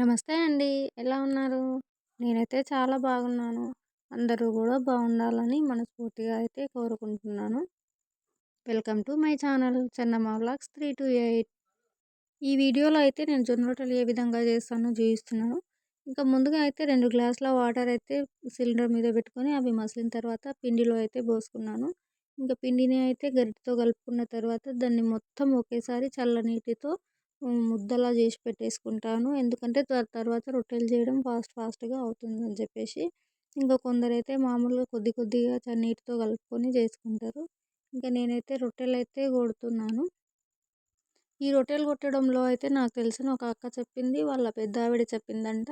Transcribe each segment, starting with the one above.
నమస్తే అండి. ఎలా ఉన్నారు? నేనైతే చాలా బాగున్నాను. అందరూ కూడా బాగుండాలని మనస్ఫూర్తిగా అయితే కోరుకుంటున్నాను. Welcome to my channel Chennamma vlogs three two eight ఈ వీడియోలో అయితే నేను జొన్న రొట్టెలు ఏ విధంగా చేస్తానో చూపిస్తున్నాను. ఇంకా ముందుగా అయితే రెండు గ్లాసుల వాటర్ అయితే సిలిండర్ మీద పెట్టుకొని అవి మసిలిన తర్వాత పిండిలో అయితే పోసుకున్నాను. ఇంకా పిండిని అయితే గరిటతో కలుపుకున్న తర్వాత దాన్ని మొత్తం ఒకేసారి చల్లనీటితో ముద్దలా చేసి పెట్టేసుకుంటాను. ఎందుకంటే తర్వాత రొట్టెలు చేయడం ఫాస్ట్ ఫాస్ట్గా అవుతుందని చెప్పేసి. ఇంకా కొందరైతే మామూలుగా కొద్ది కొద్దిగా చన్నీటితో కలుపుకొని చేసుకుంటారు. ఇంకా నేనైతే రొట్టెలు అయితే కొడుతున్నాను. ఈ రొట్టెలు కొట్టడంలో అయితే నాకు తెలిసిన ఒక అక్క చెప్పింది వాళ్ళ పెద్ద ఆవిడ చెప్పిందంట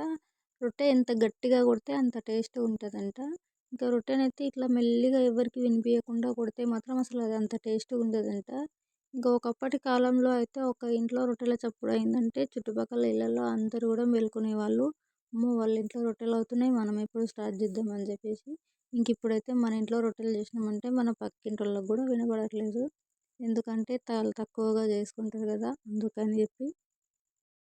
రొట్టె ఎంత గట్టిగా కొడితే అంత టేస్ట్ ఉంటుందంట. ఇంకా రొట్టెనైతే ఇట్లా మెల్లిగా ఎవరికి వినిపించకుండా కొడితే మాత్రం అసలు అది అంత టేస్ట్ ఉండదంట. ఇంకా ఒకప్పటి కాలంలో అయితే ఒక ఇంట్లో రొట్టెల చప్పుడు అయిందంటే చుట్టుపక్కల ఇళ్ళల్లో అందరూ కూడా మేలుకునేవాళ్ళు అమ్మో వాళ్ళ ఇంట్లో రొట్టెలు అవుతున్నాయి మనం ఎప్పుడు స్టార్ట్ చేద్దాం అని చెప్పేసి. ఇంక ఇప్పుడైతే మన ఇంట్లో రొట్టెలు చేసినామంటే మన పక్కింటి వాళ్ళకి కూడా వినబడట్లేదు. ఎందుకంటే చాలా తక్కువగా చేసుకుంటారు కదా అందుకని చెప్పి.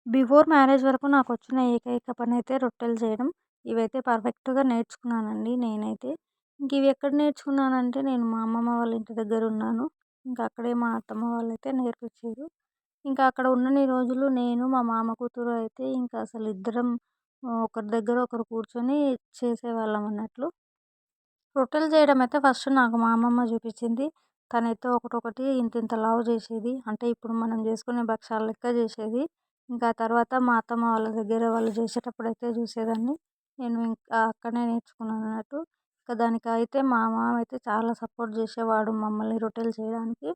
బిఫోర్ మ్యారేజ్ వరకు నాకు వచ్చిన ఏకైక పని అయితే రొట్టెలు చేయడం. ఇవైతే పర్ఫెక్ట్గా నేర్చుకున్నానండి నేనైతే. ఇంక ఇవి ఎక్కడ నేర్చుకున్నానంటే నేను మా అమ్మమ్మ వాళ్ళ ఇంటి దగ్గర ఉన్నాను. ఇంకా అక్కడే మా అత్తమ్మ వాళ్ళైతే నేర్పించారు ఇంకా అక్కడ ఉన్నన్ని రోజులు నేను మా మామ కూతురు అయితే ఇంకా అసలు ఇద్దరం ఒకరి దగ్గర ఒకరు కూర్చొని చేసేవాళ్ళం అన్నట్లు. రొట్టెలు చేయడం అయితే ఫస్ట్ నాకు మా అమ్మమ్మ చూపించింది. తనైతే ఒకటొకటి ఇంత ఇంత లావు చేసేది. అంటే ఇప్పుడు మనం చేసుకునే భక్షాలు లెక్క చేసేది. ఇంకా తర్వాత మా అత్తమ్మ వాళ్ళ దగ్గర వాళ్ళు చేసేటప్పుడు అయితే చూసేదాన్ని. నేను ఇంకా అక్కడనే నేర్చుకున్నాను అన్నట్టు. దానికైతే మా మామ అయితే చాలా సపోర్ట్ చేసేవాడు మమ్మల్ని రొట్టెలు చేయడానికి.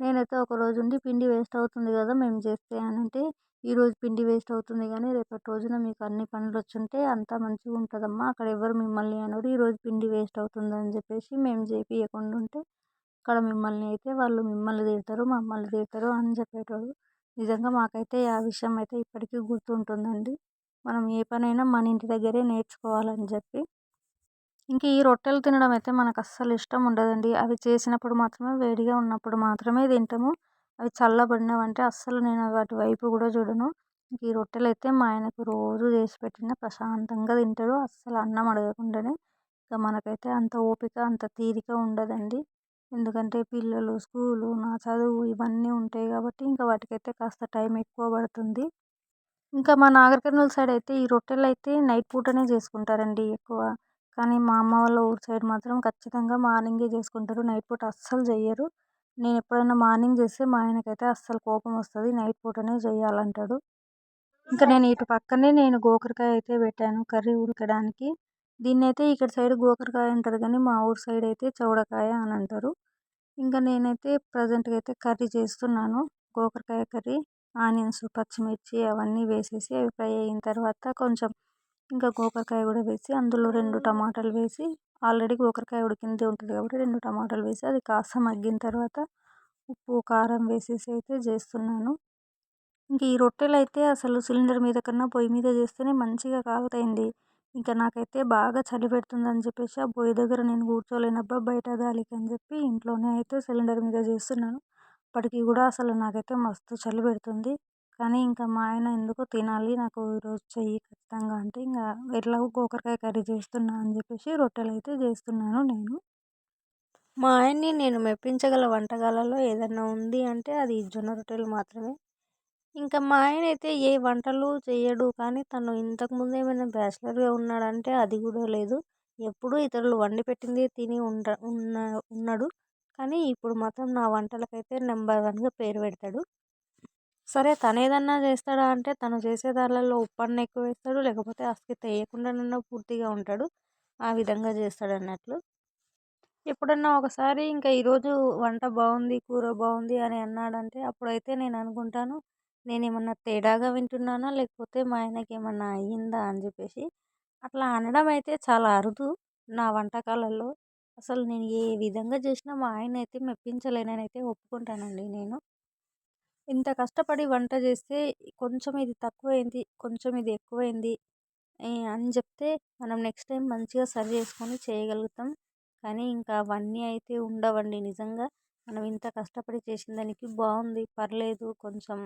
నేనైతే ఒక రోజు ఉండి పిండి వేస్ట్ అవుతుంది కదా మేము చేస్తే అని అంటే ఈరోజు పిండి వేస్ట్ అవుతుంది కానీ రేపటి రోజున మీకు అన్ని పనులు వచ్చుంటే అంతా మంచిగా ఉంటుందమ్మా. అక్కడ ఎవరు మిమ్మల్ని అనరు. ఈరోజు పిండి వేస్ట్ అవుతుంది అని చెప్పేసి మేము చేపియకుండా ఉంటే అక్కడ మిమ్మల్ని అయితే వాళ్ళు మిమ్మల్ని తిడతారు మమ్మల్ని తిడతారు అని చెప్పేటోడు నిజంగా మాకైతే ఆ విషయం అయితే ఇప్పటికీ గుర్తుంటుందండి. మనం ఏ పనైనా మన ఇంటి దగ్గరే నేర్చుకోవాలని చెప్పి ఇంక ఈ రొట్టెలు తినడం అయితే మనకు అస్సలు ఇష్టం ఉండదండి అవి చేసినప్పుడు మాత్రమే వేడిగా ఉన్నప్పుడు మాత్రమే తింటాము. అవి చల్లబడినవంటే అస్సలు నేను వాటి వైపు కూడా చూడను. ఈ రొట్టెలు అయితే మా ఆయనకు రోజు చేసి పెట్టిన ప్రశాంతంగా తింటాడు. అస్సలు అన్నం అడగకుండానే. ఇక మనకైతే అంత ఓపిక అంత తీరిక ఉండదండి. ఎందుకంటే పిల్లలు స్కూలు నా చదువు ఇవన్నీ ఉంటాయి కాబట్టి ఇంకా వాటికైతే కాస్త టైం ఎక్కువ పడుతుంది. ఇంకా మా నాగర్ సైడ్ అయితే ఈ రొట్టెలు అయితే నైట్ పూటనే చేసుకుంటారండి ఎక్కువ. కానీ మా అమ్మ వాళ్ళ ఊరు సైడ్ మాత్రం ఖచ్చితంగా మార్నింగే చేసుకుంటారు. నైట్ పూట అస్సలు చెయ్యరు నేను ఎప్పుడైనా మార్నింగ్ చేస్తే మా ఆయనకైతే అస్సలు కోపం వస్తుంది. నైట్ పూటనే చేయాలంటాడు ఇంకా నేను ఇటు పక్కనే నేను గోకరకాయ అయితే పెట్టాను కర్రీ ఉడకడానికి. దీన్ని అయితే ఇక్కడ సైడ్ గోకరకాయ అంటారు కానీ మా ఊరు సైడ్ అయితే చౌడకాయ అని అంటారు. ఇంకా నేనైతే ప్రజెంట్గా అయితే కర్రీ చేస్తున్నాను. గోకరకాయ కర్రీ ఆనియన్స్ పచ్చిమిర్చి అవన్నీ వేసేసి అవి ఫ్రై అయిన తర్వాత కొంచెం ఇంకా గోకరకాయ కూడా వేసి అందులో రెండు టమాటాలు వేసి ఆల్రెడీ గోకరకాయ ఉడికింది ఉంటుంది కాబట్టి రెండు టమాటాలు వేసి అది కాస్త మగ్గిన తర్వాత ఉప్పు కారం వేసేసి అయితే చేస్తున్నాను. ఇంక ఈ రొట్టెలు అయితే అసలు సిలిండర్ మీద కన్నా పొయ్యి మీద చేస్తేనే మంచిగా కాలుతాయండి ఇంకా నాకైతే బాగా చలి పెడుతుందని చెప్పేసి ఆ పొయ్యి దగ్గర నేను కూర్చోలేనబ్బా బయట గాలికి అని చెప్పి ఇంట్లోనే అయితే సిలిండర్ మీద చేస్తున్నాను. అప్పటికి కూడా అసలు నాకైతే మస్తు చలి పెడుతుంది. కానీ ఇంకా మా ఆయన ఎందుకో తినాలి నాకు ఈరోజు చెయ్యి ఖచ్చితంగా అంటే ఇంకా ఎట్లాగో గోకరకాయ కర్రీ చేస్తున్నా అని చెప్పేసి రొట్టెలు అయితే చేస్తున్నాను నేను. మా ఆయన్ని నేను మెప్పించగల వంటకాలలో ఏదన్నా ఉంది అంటే అది జొన్న రొట్టెలు మాత్రమే. ఇంకా మా ఆయన అయితే ఏ వంటలు చేయడు కానీ తను ఇంతకుముందు ఏమైనా బ్యాచిలర్గా ఉన్నాడంటే అది కూడా లేదు. ఎప్పుడు ఇతరులు వండి పెట్టింది తిని ఉండ ఉన్న ఉన్నాడు. కానీ ఇప్పుడు మాత్రం నా వంటలకైతే నెంబర్ వన్గా పేరు పెడతాడు. సరే తను ఏదన్నా చేస్తాడా అంటే తను చేసే దానిలలో ఉప్పన్న ఎక్కువ వేస్తాడు లేకపోతే అసలు వేయకుండానన్నా పూర్తిగా ఉంటాడు ఆ విధంగా చేస్తాడు అన్నట్లు ఎప్పుడన్నా ఒకసారి ఇంకా ఈరోజు వంట బాగుంది కూర బాగుంది అని అన్నాడంటే అప్పుడైతే నేను అనుకుంటాను నేను ఏమన్నా తేడాగా వింటున్నానా లేకపోతే మా ఆయనకి ఏమన్నా అయ్యిందా అని చెప్పేసి. అట్లా అనడం అయితే చాలా అరుదు నా వంటకాలలో. అసలు నేను ఏ విధంగా చేసినా మా ఆయన అయితే మెప్పించలేనని అయితే ఒప్పుకుంటానండి నేను. ఇంత కష్టపడి వంట చేస్తే కొంచెం ఇది తక్కువైంది కొంచెం ఇది ఎక్కువైంది అని చెప్తే మనం నెక్స్ట్ టైం మంచిగా సర్వ్ చేసుకొని చేయగలుగుతాం. కానీ ఇంకా అవన్నీ అయితే ఉండవండి. నిజంగా మనం ఇంత కష్టపడి చేసిన దానికి బాగుంది పర్లేదు కొంచెం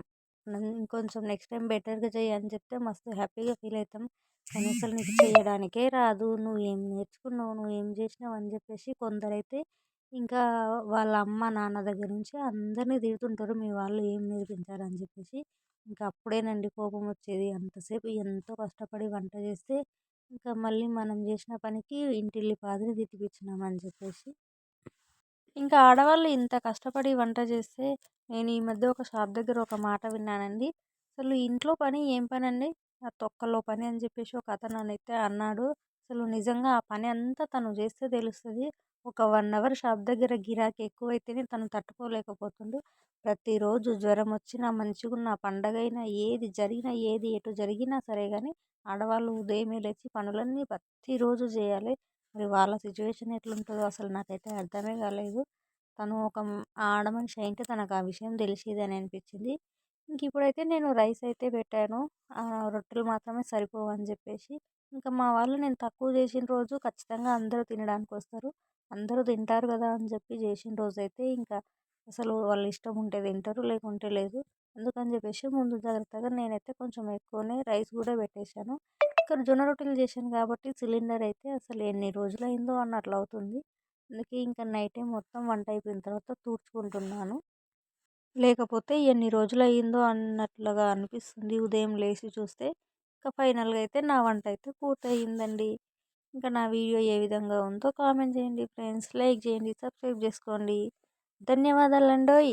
ఇంకొంచెం నెక్స్ట్ టైం బెటర్గా చెయ్యి అని చెప్తే మస్తు హ్యాపీగా ఫీల్ అవుతాం కానీ అసలు నీకు చేయడానికే రాదు. నువ్వు ఏం నేర్చుకున్నావు నువ్వు ఏం చేసినావు అని చెప్పేసి కొందరైతే ఇంకా వాళ్ళ అమ్మ నాన్న దగ్గర నుంచి అందరినీ తిడుతుంటారు. మీ వాళ్ళు ఏం నేర్పించారు అని చెప్పేసి. ఇంకా అప్పుడేనండి కోపం వచ్చేది. అంతసేపు ఎంతో కష్టపడి వంట చేస్తే ఇంకా మళ్ళీ మనం చేసిన పనికి ఇంటిల్లిపాదిని తిట్టిపించినామని చెప్పేసి. ఇంకా ఆడవాళ్ళు ఇంత కష్టపడి వంట చేస్తే నేను ఈ మధ్య ఒక షాప్ దగ్గర ఒక మాట విన్నానండి. అసలు ఇంట్లో పని ఏం పని అండి ఆ తొక్కలో పని అని చెప్పేసి ఒక అతను అయితే అన్నాడు. అసలు నిజంగా ఆ పని అంతా తను చేస్తే తెలుస్తుంది. ఒక వన్ అవర్ షాప్ దగ్గర గిరాకీ ఎక్కువైతేనే తను తట్టుకోలేకపోతుండు. ప్రతిరోజు జ్వరం వచ్చినా మంచిగున్న పండగ అయినా ఏది జరిగినా ఏది ఎటు జరిగినా సరే కానీ ఆడవాళ్ళు ఉదయమే లేచి పనులన్నీ ప్రతిరోజు చేయాలి. మరి వాళ్ళ సిచ్యువేషన్ ఎట్లుంటుందో అసలు నాకైతే అర్థమే కాలేదు. తను ఒక ఆడ మనిషి అయితే తనకు ఆ విషయం తెలిసేది అని అనిపించింది. ఇంక ఇప్పుడైతే నేను రైస్ అయితే పెట్టాను. ఆ రొట్టెలు మాత్రమే సరిపోవని చెప్పేసి ఇంకా మా వాళ్ళు నేను తక్కువ చేసిన రోజు ఖచ్చితంగా అందరూ తినడానికి వస్తారు. అందరూ తింటారు కదా అని చెప్పి చేసిన రోజు అయితే ఇంకా అసలు వాళ్ళ ఇష్టం ఉంటే తింటారు లేకుంటే లేదు. అందుకని చెప్పేసి ముందు జాగ్రత్తగా నేనైతే కొంచెం ఎక్కువనే రైస్ కూడా పెట్టేశాను. ఇక్కడ జొన్న రొట్టెలు చేశాను కాబట్టి సిలిండర్ అయితే అసలు ఎన్ని రోజులు అయిందో అన్నట్లు అవుతుంది. అందుకే ఇంకా నైట్ మొత్తం వంట అయిపోయిన తర్వాత తూడ్చుకుంటున్నాను లేకపోతే ఎన్ని రోజులు అయ్యిందో అన్నట్లుగా అనిపిస్తుంది ఉదయం లేచి చూస్తే. ఇంకా ఫైనల్గా అయితే నా వంట అయితే పూర్తయిందండి ఇంకా నా వీడియో ఏ విధంగా ఉందో కామెంట్ చేయండి ఫ్రెండ్స్. లైక్ చేయండి సబ్స్క్రైబ్ చేసుకోండి. ధన్యవాదాలండోయ్!